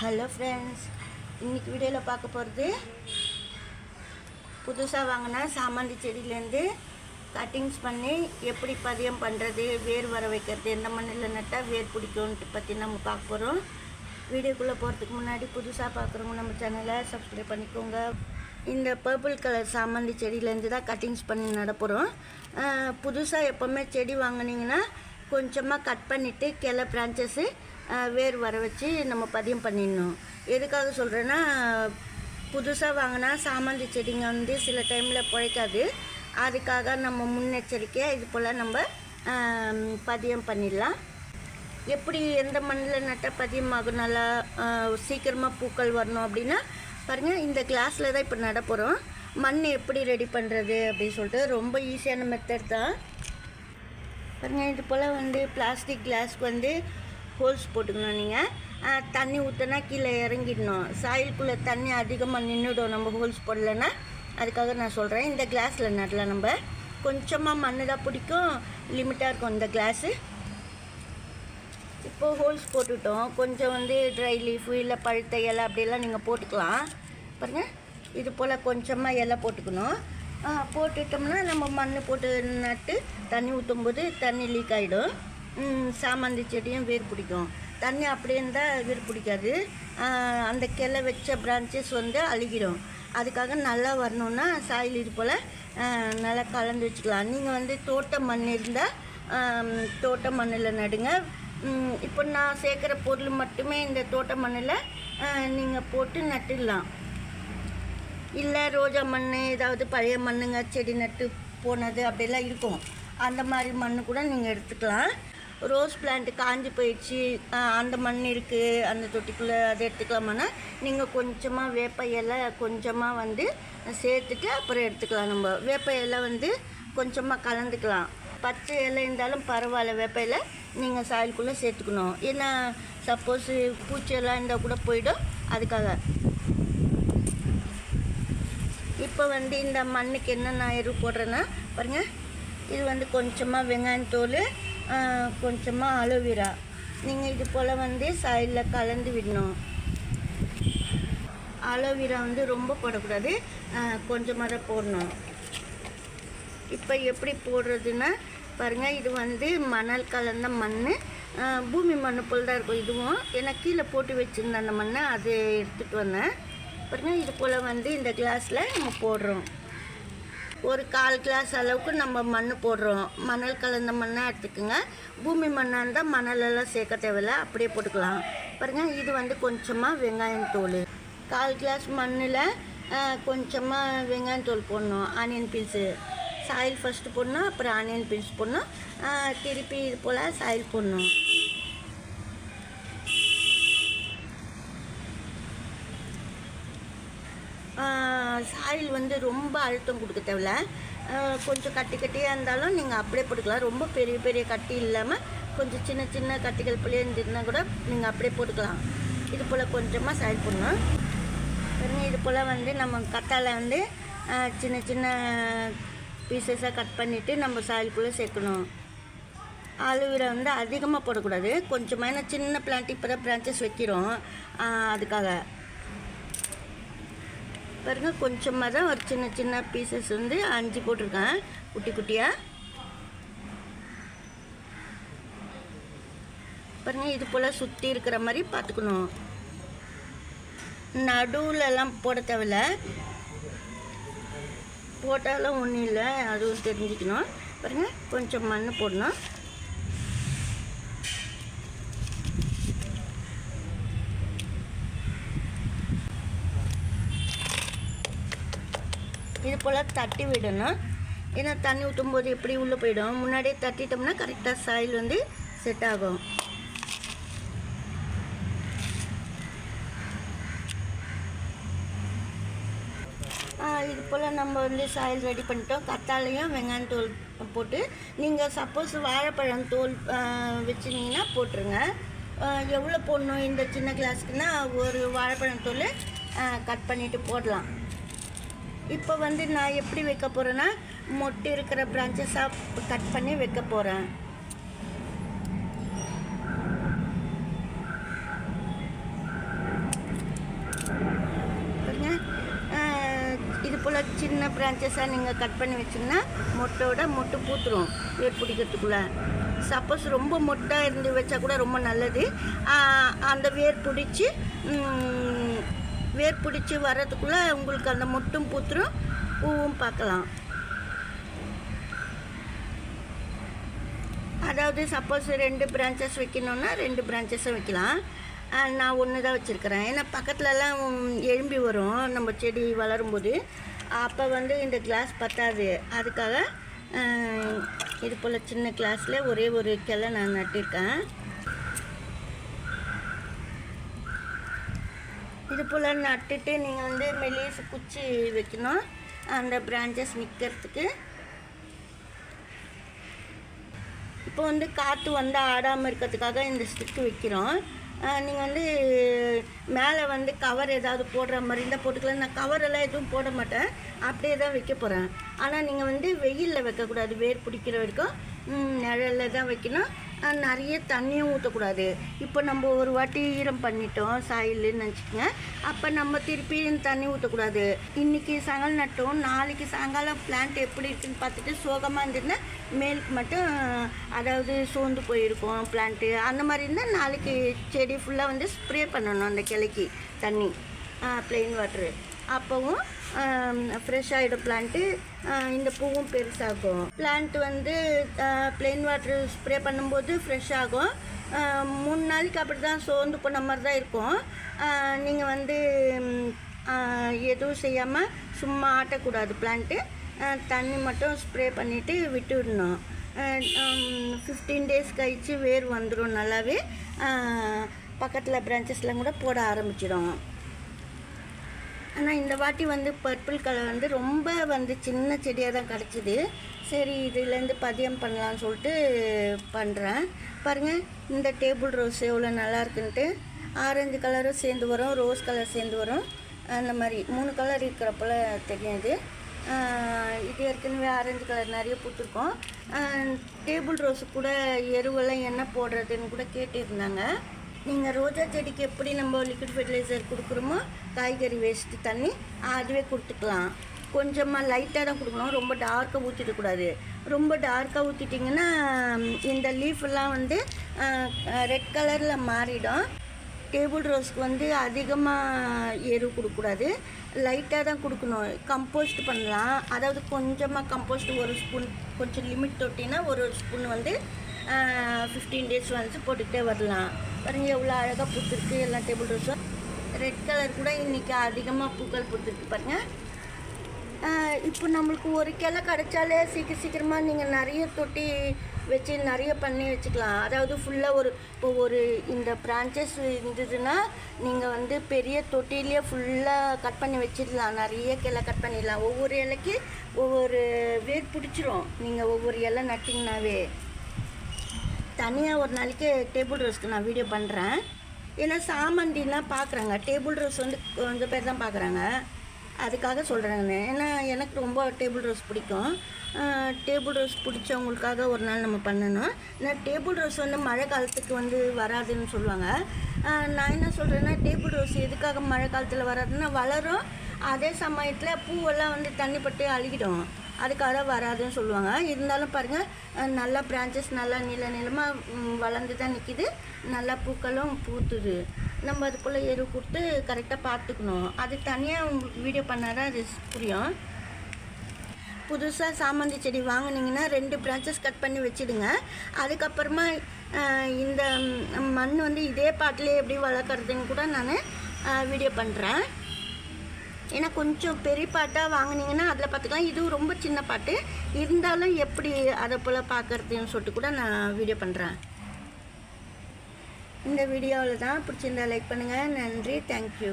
Hello friends இன்றைக்கி வீடியோவில் பார்க்க போகிறது புதுசாக வாங்கினா சாமந்தி செடியிலேருந்து கட்டிங்ஸ் பண்ணி எப்படி பதியம் பண்ணுறது வேர் வர வைக்கிறது எந்த மண்ணில் நட்டால் வேர் பிடிக்கும்ன்ட்டு பற்றி நம்ம பார்க்க போகிறோம் வீடியோக்குள்ளே போகிறதுக்கு முன்னாடி புதுசாக பார்க்குறவங்க நம்ம சேனலை சப்ஸ்கிரைப் பண்ணிக்கோங்க. இந்த பர்பிள் கலர் சாமந்தி செடியிலேருந்து தான் கட்டிங்ஸ் பண்ணி நடப்புகிறோம் புதுசாக எப்போவுமே செடி வாங்குனீங்கன்னா கொஞ்சமாக கட் பண்ணிவிட்டு கிளை பிரான்ச்சஸ்ஸு வேர் வர வச்சு நம்ம பதியம் பண்ணிடணும். எதுக்காக சொல்கிறேன்னா புதுசாக வாங்கினா சாமந்தி செடிங்க வந்து சில டைமில் பிழைக்காது. அதுக்காக நம்ம முன்னெச்சரிக்கையாக இது போல் நம்ம பதியம் பண்ணிடலாம். எப்படி எந்த மண்ணில் நட்டால் பதியமாகும் நல்லா சீக்கிரமாக பூக்கள் வரணும் அப்படின்னா பாருங்கள் இந்த கிளாஸில் தான் இப்போ நட போகிறோம் மண் எப்படி ரெடி பண்ணுறது அப்படின்னு சொல்லிட்டு ரொம்ப ஈஸியான மெத்தட் தான். பாருங்கள் இது போல் வந்து பிளாஸ்டிக் கிளாஸ்க்கு வந்து ஹோல்ஸ் போட்டுக்கணும் நீங்கள் தண்ணி ஊற்றினா கீழே இறங்கிடணும். சாயிலுக்குள்ளே தண்ணி அதிகமாக நின்றுடும் நம்ம ஹோல்ஸ் போடலைன்னா அதுக்காக நான் சொல்கிறேன் இந்த கிளாஸில் நடலாம் நம்ம கொஞ்சமாக மண்ணு தான் பிடிக்கும். லிமிட்டாக இருக்கும் இந்த கிளாஸு. இப்போது ஹோல்ஸ் போட்டுட்டோம். கொஞ்சம் வந்து ட்ரை லீஃபு இல்லை பழுத்த இலை அப்படியெல்லாம் நீங்கள் போட்டுக்கலாம். பாருங்கள் இது போல் கொஞ்சமாக இலை போட்டுக்கணும். போட்டுட்டோம்னா நம்ம மண் போட்டு நட்டு தண்ணி ஊற்றும் போது தண்ணி லீக் ஆகிடும் சாமந்தி செடியும் வேர் பிடிக்கும். தண்ணி அப்படியே இருந்தால் வேர் பிடிக்காது. அந்த கிளை வச்ச பிரான்ச்சஸ் வந்து அழுகிடும் அதுக்காக நல்லா வரணுன்னா சாயில் இது போல் நல்லா கலந்து வச்சுக்கலாம். நீங்கள் வந்து தோட்ட மண் இருந்தால் தோட்ட மண்ணில் நடுங்க. இப்போ நான் சேர்க்குற பொருள் மட்டுமே இந்த தோட்ட மண்ணில் நீங்கள் போட்டு நட்டுடலாம். இல்லை ரோஜா மண் ஏதாவது பழைய மண்ணுங்க செடி நட்டு போனது அப்படிலாம் இருக்கும். அந்த மாதிரி மண் கூட நீங்கள் எடுத்துக்கலாம். ரோஸ் பிளான்ட் காஞ்சி போயிடுச்சு. அந்த மண் இருக்குது அந்த தொட்டிக்குள்ளே அதை எடுத்துக்கலாமான்னா நீங்கள் கொஞ்சமாக வேப்ப இலை கொஞ்சமாக வந்து சேர்த்துட்டு அப்புறம் எடுத்துக்கலாம் நம்ம. வேப்ப இலை வந்து கொஞ்சமாக கலந்துக்கலாம். பச்சை இலை இருந்தாலும் பரவாயில்ல. வேப்ப இலை நீங்கள் சாயலுக்குள்ளே சேர்த்துக்கணும். ஏன்னா சப்போஸ் பூச்சியெல்லாம் இருந்தால் கூட போயிடும். அதுக்காக. இப்போ வந்து இந்த மண்ணுக்கு என்ன நான் எரு போடுறேன்னா பாருங்கள் இது வந்து கொஞ்சமாக வெங்காயத்தோல் கொஞ்சமாக அலோவேரா நீங்கள் இது போல் வந்து சைடில் கலந்து விடணும். அலோவேரா வந்து ரொம்ப போடக்கூடாது. கொஞ்சமாக தான் போடணும். இப்போ எப்படி போடுறதுன்னா பாருங்கள் இது வந்து மணல் கலந்த மண் பூமி மண் போல் தான் இருக்கும் இதுவும். ஏன்னா கீழே போட்டு வச்சுருந்த அந்த மண்ணை அது எடுத்துகிட்டு வந்தேன். பாருங்கள் இது போல் வந்து இந்த கிளாஸில் நம்ம போடுறோம். ஒரு கால் கிளாஸ் அளவுக்கு நம்ம மண் போடுறோம். மணல் கலந்த மண்ணாக எடுத்துக்கோங்க. பூமி மண்ணாக இருந்தால் மணலெல்லாம் சேர்க்க தேவையில்ல. அப்படியே போட்டுக்கலாம். பாருங்கள் இது வந்து கொஞ்சமாக வெங்காயம் தோல் கால் கிளாஸ் மண்ணில் கொஞ்சமாக வெங்காயம் தோல் போடணும். ஆனியன் பீஸு சாயில் ஃபஸ்ட்டு போடணும் அப்புறம் ஆனியன் பீஸ் போடணும். திருப்பி இது போல் சாயில் போடணும். சாயில் வந்து ரொம்ப அழுத்தம் கொடுக்க தேவையில்ல. கொஞ்சம் கட்டி கட்டியாக இருந்தாலும் நீங்கள் அப்படியே போட்டுக்கலாம். ரொம்ப பெரிய பெரிய கட்டி இல்லாமல் கொஞ்சம் சின்ன சின்ன கட்டிகள் போலே இருந்ததுன்னா கூட நீங்கள் அப்படியே போட்டுக்கலாம். இது போல் கொஞ்சமாக சாயில் போடணும். பாருங்கள் இது போல் வந்து நம்ம கத்தால வந்து சின்ன சின்ன பீசஸாக கட் பண்ணிவிட்டு நம்ம சாயிலுக்குள்ளே சேர்க்கணும். ஆலுவீரை வந்து அதிகமாக போடக்கூடாது. கொஞ்சமாக ஏன்னா சின்ன பிளான்ட் இப்போ தான் பிரான்ச்சஸ் வைக்கிறோம் அதுக்காக. பாருங்க கொஞ்சமாக தான் ஒரு சின்ன சின்ன பீசஸ் வந்து அஞ்சு போட்டிருக்கேன். குட்டி குட்டியாக பாருங்கள் இது போல் சுற்றி இருக்கிற மாதிரி பார்த்துக்கணும். நடுவில்லாம் போட தேவையில்ல. போட்டாலும் ஒன்றும் இல்லை அதுவும் தெரிஞ்சுக்கணும். பாருங்க கொஞ்சம் மண் போடணும். போல் தட்டி விடணும். ஏன்னா தண்ணி ஊற்றும் போது எப்படி உள்ளே போயிடும்? முன்னாடியே தட்டிட்டோம்னா கரெக்டாக சாயில் வந்து செட் ஆகும். இது போல் நம்ம வந்து சாயில் ரெடி பண்ணிட்டோம். கத்தாழையும் வெங்காயம் தோல் போட்டு நீங்கள் சப்போஸ் வாழைப்பழம் தோல் வச்சுருந்தீங்கன்னா போட்டுருங்க. எவ்வளோ போடணும் இந்த சின்ன கிளாஸ்க்குன்னா ஒரு வாழைப்பழம் தோல் கட் பண்ணிவிட்டு போடலாம். இப்போ வந்து நான் எப்படி வைக்க போகிறேன்னா மொட்டு இருக்கிற பிரான்ச்சஸாக கட் பண்ணி வைக்க போகிறேன் இது போல் சின்ன பிரான்ச்சஸாக நீங்கள் கட் பண்ணி வச்சிங்கன்னா மொட்டோட மொட்டு பூத்துரும். வேர் பிடிக்கிறதுக்குள்ளே. சப்போஸ் ரொம்ப மொட்டாக இருந்து வச்சா கூட ரொம்ப நல்லது. அந்த வேர் பிடிச்சி வேர் பிடிச்சி வர்றதுக்குள்ளே உங்களுக்கு அந்த மொட்டும் பூத்துரும் பூவும் பார்க்கலாம். அதாவது சப்போஸ் ரெண்டு பிரான்ச்சஸ் வைக்கணுன்னா ரெண்டு பிரான்ச்சஸும் வைக்கலாம். நான் ஒன்று தான் வச்சுருக்கிறேன். ஏன்னா பக்கத்துலலாம் எழும்பி வரும் நம்ம செடி வளரும்போது. அப்போ வந்து இந்த கிளாஸ் பத்தாது. அதுக்காக இது போல் சின்ன கிளாஸில் ஒரே ஒரு கிளை நான் நட்டிருக்கேன். இது போல் நட்டுட்டு நீங்கள் வந்து மெல்லிசு குச்சி வைக்கணும். அந்த பிரான்ச்சஸ் நிற்கிறதுக்கு இப்போ வந்து காற்று வந்து ஆடாமல் இருக்கிறதுக்காக இந்த ஸ்டிக்கு வைக்கிறோம். நீங்கள் வந்து மேலே வந்து கவர் ஏதாவது போடுற மாதிரி இருந்தால் போட்டுக்கலாம். நான் கவரெல்லாம் எதுவும் போட மாட்டேன். அப்படியே தான் வைக்க போகிறேன் ஆனால் நீங்கள் வந்து வெயிலில் வைக்கக்கூடாது. வேர் பிடிக்கிற வரைக்கும். நிழலில் தான் வைக்கணும். நிறைய தண்ணியும் ஊற்றக்கூடாது இப்போ நம்ம ஒரு வாட்டி ஈரம் பண்ணிட்டோம் சாயில்னு நினச்சிக்கோங்க. அப்போ நம்ம திருப்பி தண்ணி ஊற்றக்கூடாது இன்றைக்கி சாயங்காலம் நட்டோம் நாளைக்கு சாயங்காலம் பிளான்ட் எப்படி இருக்குன்னு பார்த்துட்டு சோகமாக இருந்ததுன்னா மேலுக்கு மட்டும் அதாவது சோர்ந்து போயிருக்கும் பிளான்ட்டு அந்த மாதிரி இருந்தால் நாளைக்கு செடி ஃபுல்லாக வந்து ஸ்ப்ரே பண்ணணும் அந்த கிளைக்கு தண்ணி. ப்ளெயின் வாட்ரு அப்போவும் ஃப்ரெஷ் ஆகிடும் பிளான்ட்டு இந்த பூவும் பெருசாகும். பிளான்ட் வந்து பிளெயின் வாட்டர் ஸ்ப்ரே பண்ணும்போது ஃப்ரெஷ் ஆகும். மூணு நாளைக்கு அப்படி தான் சோர்ந்து போன மாதிரி தான் இருக்கும் நீங்கள் வந்து எதுவும் செய்யாமல் சும்மா ஆட்டக்கூடாது பிளான்ட்டு தண்ணி மட்டும் ஸ்ப்ரே பண்ணிவிட்டு விட்டுடணும். ஃபிஃப்டீன் டேஸ் கழித்து வேர் வந்துடும் நல்லாவே. பக்கத்தில் பிரான்ச்சஸ்லாம் கூட போட ஆரம்பிச்சிடும் ஆனால் இந்த வாட்டி வந்து பர்பிள் கலர் வந்து ரொம்ப வந்து சின்ன செடியாக தான் கிடச்சிது. சரி இதுலேருந்து பதியம் பண்ணலான்னு சொல்லிட்டு பண்ணுறேன் பாருங்கள் இந்த டேபிள் ரோஸ் எவ்வளோ நல்லா இருக்குன்ட்டு. ஆரஞ்சு கலரும் சேர்ந்து வரும் ரோஸ் கலர் சேர்ந்து வரும். அந்த மாதிரி மூணு கலர் இருக்கிறப்பல தெரியாது இது. இது ஏற்கனவே ஆரஞ்சு கலர் நிறைய பூத்துருக்கோம். டேபிள் ரோஸு கூட எருவெல்லாம் என்ன போடுறதுன்னு கூட கேட்டிருந்தாங்க. நீங்கள் ரோஜா செடிக்கு எப்படி நம்ம லிக்விட் ஃபெர்டிலைசர் கொடுக்குறோமோ காய்கறி வேஸ்ட்டு தண்ணி அதுவே கொடுத்துக்கலாம். கொஞ்சமாக லைட்டாக தான் கொடுக்கணும். ரொம்ப டார்க்காக ஊற்றிடக்கூடாது ரொம்ப டார்க்காக ஊற்றிட்டிங்கன்னா இந்த லீஃபெல்லாம் வந்து ரெட் கலரில் மாறிடும். டேபிள் ரோஸ்க்கு வந்து அதிகமாக எரு கொடுக்கக்கூடாது லைட்டாக தான் கொடுக்கணும். கம்போஸ்ட் பண்ணலாம். அதாவது கொஞ்சமாக கம்போஸ்ட் ஒரு ஸ்பூன் கொஞ்சம் லிமிட் தொட்டினா ஒரு ஸ்பூன் வந்து ஃபிஃப்டீன் டேஸ் வந்து போட்டுக்கிட்டே வரலாம். பாருங்க எவ்வளோ அழகாக பூத்துருக்கு எல்லாம் டேபிள் ரோஸும் ரெட் கலர் கூட இன்றைக்கி அதிகமாக பூக்கள் பூத்துருக்கு பாருங்கள் இப்போ நம்மளுக்கு ஒரு கிளை கிடைச்சாலே சீக்கிரம் சீக்கிரமாக நீங்கள் நிறைய தொட்டி வச்சு நிறைய பண்ணி வச்சுக்கலாம். அதாவது ஃபுல்லாக ஒரு இப்போ ஒரு இந்த பிரான்ச்சஸ் இருந்ததுன்னா நீங்கள் வந்து பெரிய தொட்டிலேயே ஃபுல்லாக கட் பண்ணி வச்சிடலாம். நிறைய கிளை கட் பண்ணிடலாம். ஒவ்வொரு இலைக்கு ஒவ்வொரு வேர் பிடிச்சிரும். நீங்கள் ஒவ்வொரு இலை நட்டிங்கனாவே. தனியாக ஒரு நாளைக்கு டேபிள் ரோஸ்க்கு நான் வீடியோ பண்ணுறேன் ஏன்னா சாமந்திலாம் பார்க்குறாங்க டேபிள் ரோஸ் வந்து கொஞ்சம் பேர் தான் பார்க்குறாங்க அதுக்காக சொல்கிறேங்க ஏன்னா எனக்கு ரொம்ப டேபிள் ரோஸ் பிடிக்கும். டேபிள் ரோஸ் பிடிச்சவங்களுக்காக ஒரு நாள் நம்ம பண்ணணும். ஏன்னா டேபிள் ரோஸ் வந்து மழை காலத்துக்கு வந்து வராதுன்னு சொல்லுவாங்க. நான் என்ன சொல்கிறேன்னா டேபிள் ரோஸ் எதுக்காக மழை காலத்தில் வராதுன்னா வளரும். அதே சமயத்தில் பூவெல்லாம் வந்து தண்ணி பட்டு அழுகிடும். அதுக்காக வராதுன்னு சொல்லுவாங்க. இருந்தாலும் பாருங்கள் நல்லா பிரான்ச்சஸ் நல்லா நீள நீளமாக வளர்ந்து தான் நிற்கிது நல்லா பூக்களும் பூத்துது. நம்ம அதுக்குள்ளே எரு கொடுத்து கரெக்டாக பார்த்துக்கணும். அது தனியாக வீடியோ பண்ணால் தான் அது புரியும். புதுசாக சாமந்தி செடி வாங்குனீங்கன்னா ரெண்டு பிரான்ச்சஸ் கட் பண்ணி வச்சிடுங்க. அதுக்கப்புறமா இந்த மண் வந்து இதே பாட்டிலே எப்படி வளர்க்குறதுன்னு கூட நான் வீடியோ பண்ணுறேன் ஏன்னா கொஞ்சம் பெரிய பாட்டாக வாங்குனீங்கன்னா அதில் பார்த்துக்கலாம். இதுவும் ரொம்ப சின்ன பாட்டு. இருந்தாலும் எப்படி அதை போல் பார்க்குறதுன்னு சொல்லிட்டு கூட நான் வீடியோ பண்ணுறேன் இந்த வீடியோவில் தான் பிடிச்சிருந்தா லைக் பண்ணுங்கள் நன்றி. தேங்க்யூ